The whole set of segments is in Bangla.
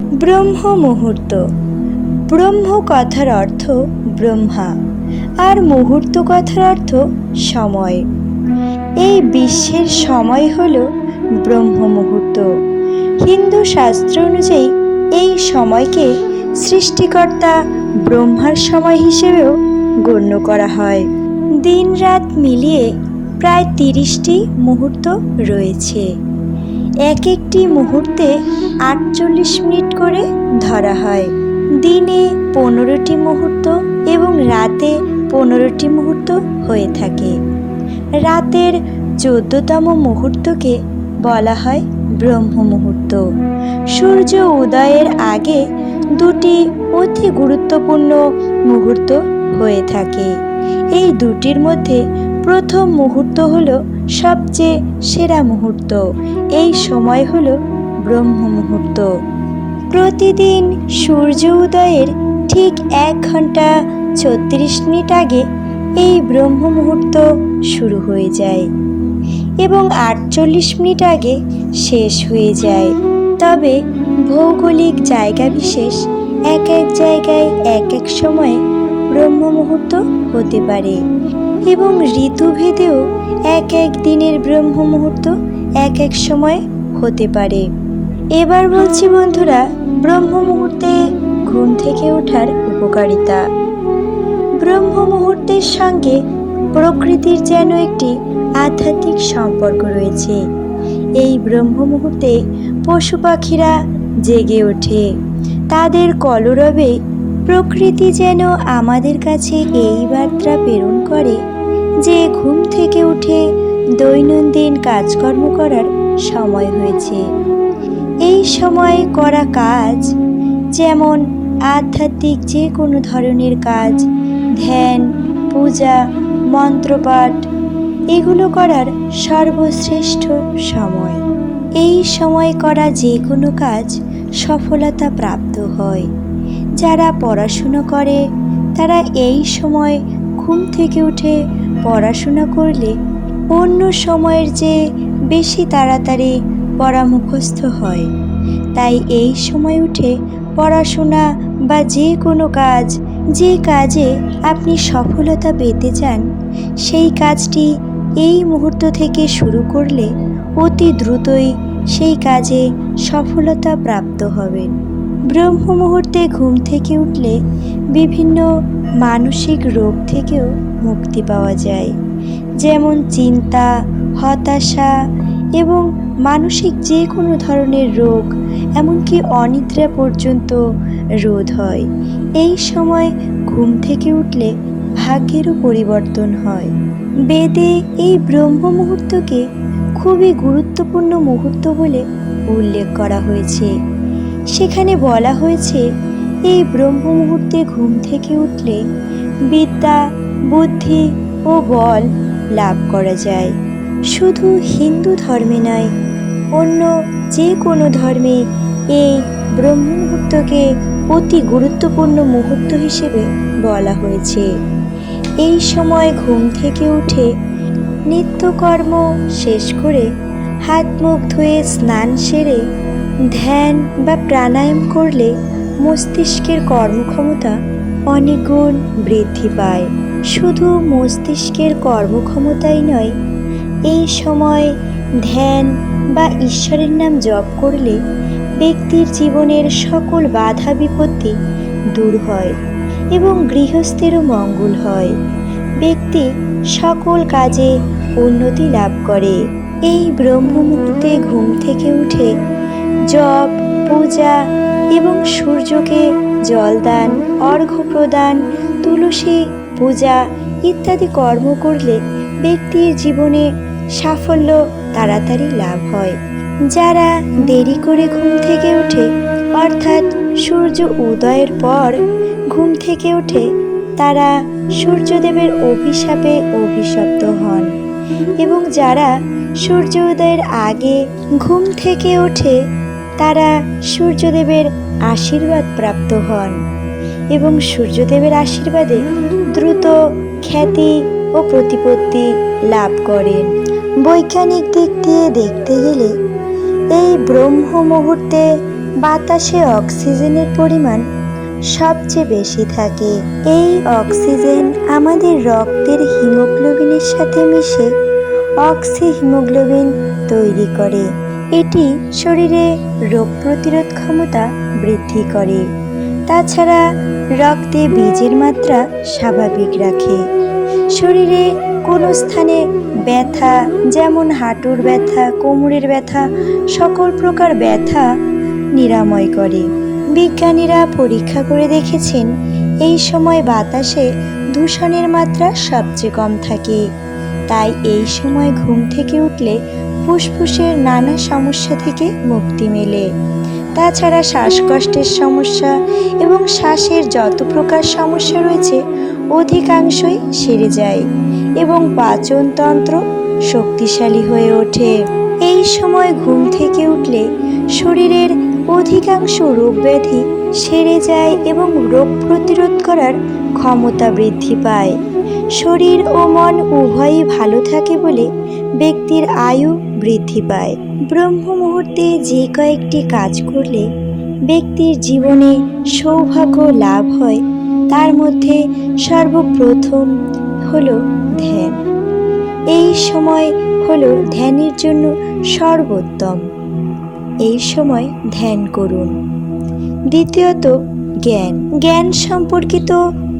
ব্রহ্ম মুহূর্ত ব্রহ্ম কথার অর্থ ব্রহ্মা, আর মুহূর্ত কথার অর্থ সময়। এই বিশ্বের সময় হল ব্রহ্ম মুহূর্ত হিন্দু শাস্ত্র অনুযায়ী এই সময়কে সৃষ্টিকর্তা ব্রহ্মার সময় হিসেবেও গণ্য করা হয়। দিন রাত মিলিয়ে প্রায় তিরিশটি মুহূর্ত রয়েছে। এক একটি মুহূর্তে আটচল্লিশ মিনিট করে ধরা হয়। দিনে পনেরোটি মুহূর্ত এবং রাতে পনেরোটি মুহূর্ত হয়ে থাকে। রাতের চোদ্দতম মুহূর্তকে বলা হয় ব্রহ্ম মুহূর্ত। সূর্য উদয়ের আগে দুটি অতি গুরুত্বপূর্ণ মুহূর্ত হয়ে থাকে। এই দুটির মধ্যে প্রথম মুহূর্ত হলো সবচেয়ে সেরা মুহূর্ত। এই সময় হলো ব্রহ্ম মুহূর্ত। প্রতিদিন সূর্য উদয়ের ঠিক এক ঘণ্টা ছত্রিশ মিনিট আগে এই ব্রহ্ম মুহূর্ত শুরু হয়ে যায় এবং আটচল্লিশ মিনিট আগে শেষ হয়ে যায়। তবে ভৌগোলিক জায়গা বিশেষ এক এক জায়গায় এক এক সময়ে ব্রহ্ম মুহূর্ত হতে পারে। এবং ঋতুভেদেও এক এক দিনের ব্রহ্ম মুহূর্ত এক এক সময় হতে পারে। এবার বলছি বন্ধুরা ব্রহ্ম মুহূর্তে ঘুম থেকে ওঠার উপকারিতা। ব্রহ্ম মুহূর্তের সঙ্গে প্রকৃতির যেন একটি আধ্যাত্মিক সম্পর্ক রয়েছে। এই ব্রহ্ম মুহূর্তে পশু পাখিরা জেগে ওঠে। তাদের কলরবে প্রকৃতি যেন আমাদের কাছে এই বার্তা প্রেরণ করে যে ঘুম থেকে উঠে দৈনন্দিন কাজকর্ম করার সময় হয়েছে। এই সময় করা কাজ, যেমন আধ্যাত্মিক যে কোনো ধরনের কাজ, ধ্যান, পূজা, মন্ত্রপাঠ, এগুলো করার সর্বশ্রেষ্ঠ সময়। এই সময় করা যে কোনো কাজ সফলতা প্রাপ্ত হয়। যারা পড়াশুনো করে, তারা এই সময় ঘুম থেকে উঠে পড়াশোনা করলে অন্য সময়ের যে বেশি তাড়াতাড়ি পড়া মুখস্থ হয়। তাই এই সময় উঠে পড়াশোনা বা যে কোনো কাজ, যে কাজে আপনি সফলতা পেতে চান, সেই কাজটি এই মুহূর্ত থেকে শুরু করলে অতি দ্রুতই সেই কাজে সফলতা প্রাপ্ত হবেন। ব্রহ্ম মুহূর্তে ঘুম থেকে উঠলে বিভিন্ন মানসিক রোগ থেকেও মুক্তি পাওয়া যায়। যেমন চিন্তা, হতাশা এবং মানসিক যে কোনো ধরনের রোগ, এমনকি অনিদ্রা পর্যন্ত রোধ হয়। এই সময় ঘুম থেকে উঠলে ভাগ্যেরও পরিবর্তন হয়। বেদে এই ব্রহ্ম মুহূর্তকে খুবই গুরুত্বপূর্ণ মুহূর্ত বলে উল্লেখ করা হয়েছে। সেখানে বলা হয়েছে, এই ব্রহ্ম মুহূর্তে ঘুম থেকে উঠলে বিদ্যা বুদ্ধি ও বল লাভ করা যায়। শুধু হিন্দু ধর্মে নয়, অন্য যে কোনো ধর্মে এই ব্রহ্ম মুহূর্তকে অতি গুরুত্বপূর্ণ মুহূর্ত হিসেবে বলা হয়েছে। এই সময় ঘুম থেকে উঠে নিত্যকর্ম শেষ করে হাত মুখ ধুয়ে স্নান সেরে ধ্যান বা প্রাণায়াম করলে মস্তিষ্কের কর্মক্ষমতা অনেক গুণ বৃদ্ধি পায়। শুধু মস্তিষ্কের কর্মক্ষমতাই নয়, এই সময় ধ্যান বা ঈশ্বরের নাম জপ করলে ব্যক্তির জীবনের সকল বাধা বিপত্তি দূর হয় এবং গৃহস্থেরও মঙ্গল হয়। ব্যক্তি সকল কাজে উন্নতি লাভ করে। এই ব্রহ্ম মুহূর্তে ঘুম থেকে উঠে জপ, পূজা এবং সূর্যকে জলদান, অর্ঘ্য প্রদান, তুলসী পূজা ইত্যাদি কর্ম করলে ব্যক্তির জীবনে সাফল্য তাড়াতাড়ি লাভ হয়। যারা দেরি করে ঘুম থেকে ওঠে অর্থাৎ সূর্য উদয়ের পর ঘুম থেকে ওঠে তারা সূর্যদেবের অভিশাপে অভিশপ্ত হন এবং যারা সূর্য উদয়ের আগে ঘুম থেকে ওঠে তারা সূর্যদেবের আশীর্বাদ প্রাপ্ত হন এবং সূর্যদেবের আশীর্বাদে দ্রুত খ্যাতি ও প্রতিপত্তি লাভ করেন। বৈজ্ঞানিক দিক দিয়ে দেখতে গেলে, এই ব্রহ্ম মুহূর্তে বাতাসে অক্সিজেনের পরিমাণ সবচেয়ে বেশি থাকে। এই অক্সিজেন আমাদের রক্তের হিমোগ্লোবিনের সাথে মিশে অক্সি হিমোগ্লোবিন তৈরি করে। এটি শরীরে রোগ প্রতিরোধ ক্ষমতা বৃদ্ধি করে। তাছাড়া রক্তে বীজের মাত্রা স্বাভাবিক রাখে। শরীরে কোনো স্থানে ব্যথা, যেমন হাঁটুর ব্যথা, কোমরের ব্যথা, সকল প্রকার ব্যথা নিরাময় করে। বিজ্ঞানীরা পরীক্ষা করে দেখেছেন, এই সময় বাতাসে দূষণের মাত্রা সবচেয়ে কম থাকে। তাই এই সময় ঘুম থেকে উঠলে ফুসফুসের নানা সমস্যা থেকে মুক্তি মেলে। তাছাড়া শ্বাসকষ্টের সমস্যা এবং শ্বাসের যত প্রকার সমস্যা রয়েছে, অধিকাংশই সেরে যায় এবং পাচনতন্ত্র শক্তিশালী হয়ে ওঠে। এই সময় ঘুম থেকে উঠলে শরীরের অধিকাংশ রোগ ব্যাধি সেরে যায় এবং রোগ প্রতিরোধ করার ক্ষমতা বৃদ্ধি পায়। শরীর ও মন উভয়ই ভালো থাকে বলে ব্যক্তির আয়ু বৃদ্ধি পায়। ব্রহ্ম মুহূর্তে যে কয়েকটি কাজ করলে ব্যক্তির জীবনে সৌভাগ্য লাভ হয়, তার মধ্যে সর্বপ্রথম হল ধ্যান। এই সময় হল ধ্যানের জন্য সর্বোত্তম। এই সময় ধ্যান করুন। দ্বিতীয়ত, জ্ঞান। জ্ঞান সম্পর্কিত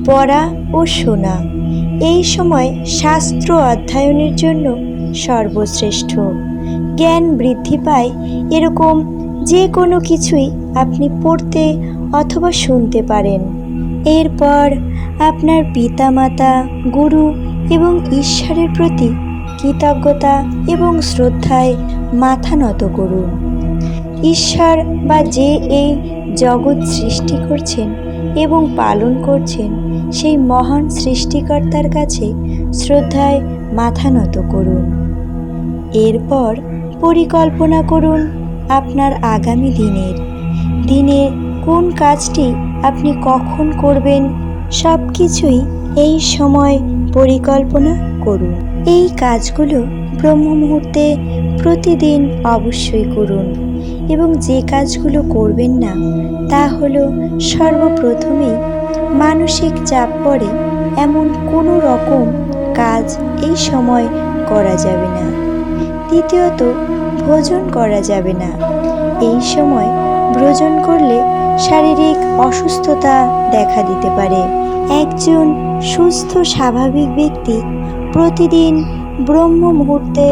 পড়া ও শোনা। এই সময় শাস্ত্র অধ্যয়নের জন্য সর্বশ্রেষ্ঠ। জ্ঞান বৃদ্ধি পায় এরকম যে কোনো কিছুই আপনি পড়তে অথবা শুনতে পারেন। এরপর আপনার পিতামাতা, গুরু এবং ঈশ্বরের প্রতি কৃতজ্ঞতা এবং শ্রদ্ধায় মাথা নত করুন। ঈশ্বর বা যে এই জগৎ সৃষ্টি করছেন এবং পালন করছেন, সেই মহান সৃষ্টিকর্তার কাছে শ্রদ্ধায় মাথা নত করুন। এরপর পরিকল্পনা করুন আপনার আগামী দিনের। দিনে কোন কাজটি আপনি কখন করবেন সব কিছুই এই সময় পরিকল্পনা করুন। এই কাজগুলো ব্রহ্ম মুহূর্তে প্রতিদিন অবশ্যই করুন এবং যে কাজগুলো করবেন না, তা হলো সর্বপ্রথমেই মানসিক চাপ পড়ে এমন কোনো রকম কাজ এই সময় করা যাবে না। দ্বিতীয়ত, ভোজন করা যাবে না। এই সময় ভোজন করলে শারীরিক অসুস্থতা দেখা দিতে পারে। একজন সুস্থ, স্বাভাবিক ব্যক্তি প্রতিদিন ব্রহ্ম মুহূর্তে,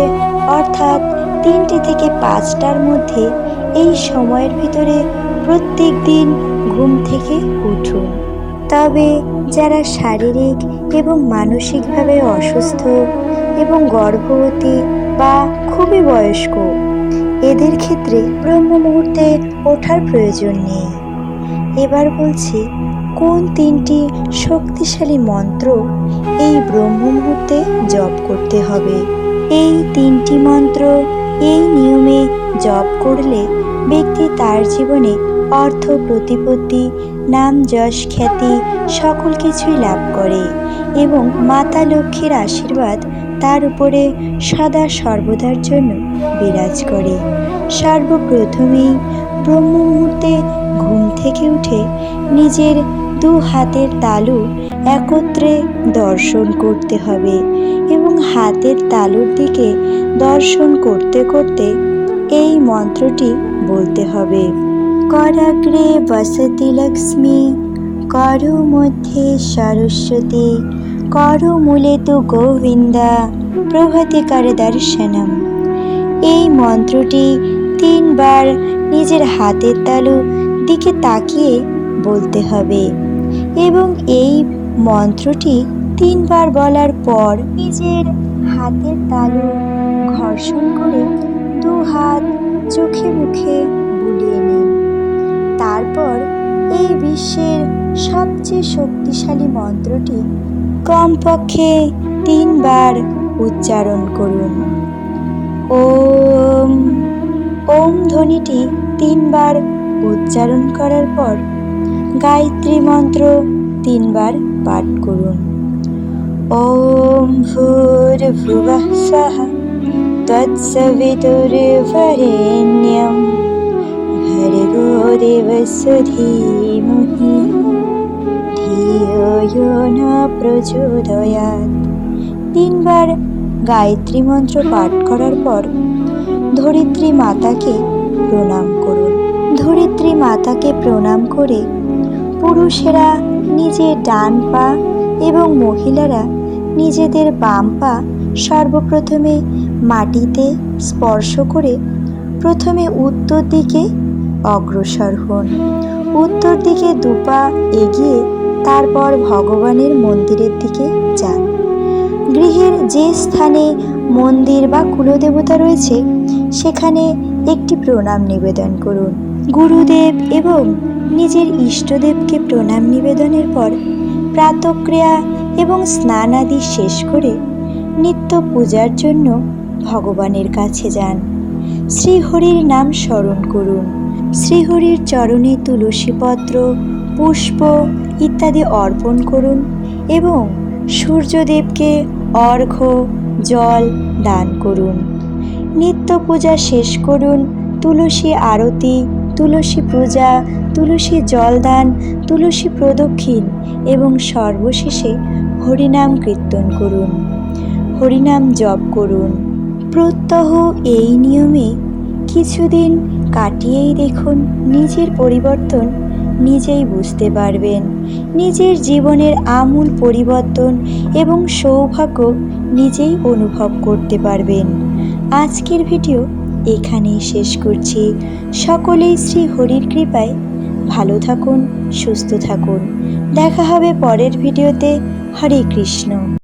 অর্থাৎ তিনটে থেকে পাঁচটার মধ্যে এই সময়ের ভিতরে প্রত্যেক দিন ঘুম থেকে উঠুন। তবে যারা শারীরিক এবং মানসিকভাবে অসুস্থ এবং গর্ভবতী বা খুবই বয়স্ক। এদের ক্ষেত্রে ব্রহ্ম মুহূর্তে ওঠার প্রয়োজন নেই। এবার বলছি, কোন তিনটি শক্তিশালী মন্ত্র এই ব্রহ্ম মুহূর্তে জপ করতে হবে? এই তিনটি মন্ত্র এই নিয়মে জপ করলে ব্যক্তি তার জীবনে অর্থ প্রতিপত্তি, নাম যশ খ্যাতি সকল কিছুই লাভ করে এবং মাতা লক্ষ্মীর আশীর্বাদ তার উপরে সদা সর্বদার জন্য বিরাজ করে। সর্বপ্রথমেই ব্রহ্ম মুহূর্তে ঘুম থেকে উঠে নিজের দু হাতের তালু একত্রে দর্শন করতে হবে এবং হাতের তালুর দিকে দর্শন করতে করতে এই মন্ত্রটি বলতে হবে। করাগ্রে বসতি লক্ষ্মী, করু মধ্যে সরস্বতী করু মূলে তু গোবিন্দা, প্রভৃতি কর দর্শনম। এই মন্ত্রটি তিনবার নিজের হাতের তালু দিকে তাকিয়ে বলতে হবে এবং এই মন্ত্রটি তিনবার বলার পর নিজের হাতের তালু ঘর্ষণ করে দু হাত চোখে মুখে বুলিয়ে নিন। তারপর এই বিশ্বের সবচেয়ে শক্তিশালী মন্ত্রটি কমপক্ষে তিনবার উচ্চারণ করুন। ওম। ওম ধ্বনিটি তিনবার উচ্চারণ করার পর গায়ত্রী মন্ত্র তিনবার পাঠ করুন। ওম ভূর ভুবঃ স্বাহা তৎসবিতুর্ভরেণ্যম ভর্গো দেবসুধীমহি ধিয়ো यो न প্রচোদয়াৎ তিনবার গায়ত্রী মন্ত্র পাঠ করার পর ধরিত্রী মাতাকে প্রণাম করুন। ধরিত্রী মাতাকে প্রণাম করে পুরুষেরা নিজের ডান পা এবং মহিলারা নিজেদের বাম পা সর্বপ্রথমে মাটিতে স্পর্শ করে প্রথমে উত্তর দিকে অগ্রসর হন। উত্তর দিকে দুপা এগিয়ে তারপর ভগবানের মন্দিরের দিকে যান। গৃহের যে স্থানে মন্দির বা কুলদেবতা রয়েছে, সেখানে একটি প্রণাম নিবেদন করুন। গুরুদেব এবং নিজের ইষ্টদেবকে প্রণাম নিবেদনের পর প্রাতক্রিয়া এবং স্নান আদি শেষ করে নিত্য পূজার জন্য ভগবানের কাছে যান। শ্রীহরির নাম স্মরণ করুন। শ্রীহরির চরণে তুলসীপত্র, পুষ্প ইত্যাদি অর্পণ করুন এবং সূর্যদেবকে অর্ঘ্য, জল দান করুন। নিত্য পূজা শেষ করুন, তুলসী আরতি, তুলসী পূজা, তুলসী জলদান, তুলসী প্রদক্ষিণ এবং সর্বশেষে হরিনাম কীর্তন করুন। হরিনাম জপ করুন। প্রত্যহ এই নিয়মে কিছুদিন কাটিয়েই দেখুন, নিজের পরিবর্তন নিজেই বুঝতে পারবেন। নিজের জীবনের আমূল পরিবর্তন এবং সৌভাগ্য নিজেই অনুভব করতে পারবেন। আজকের ভিডিও এখানেই শেষ করছি। সকলেই শ্রী হরির কৃপায় ভালো থাকুন, সুস্থ থাকুন। দেখা হবে পরের ভিডিওতে। হরে কৃষ্ণ।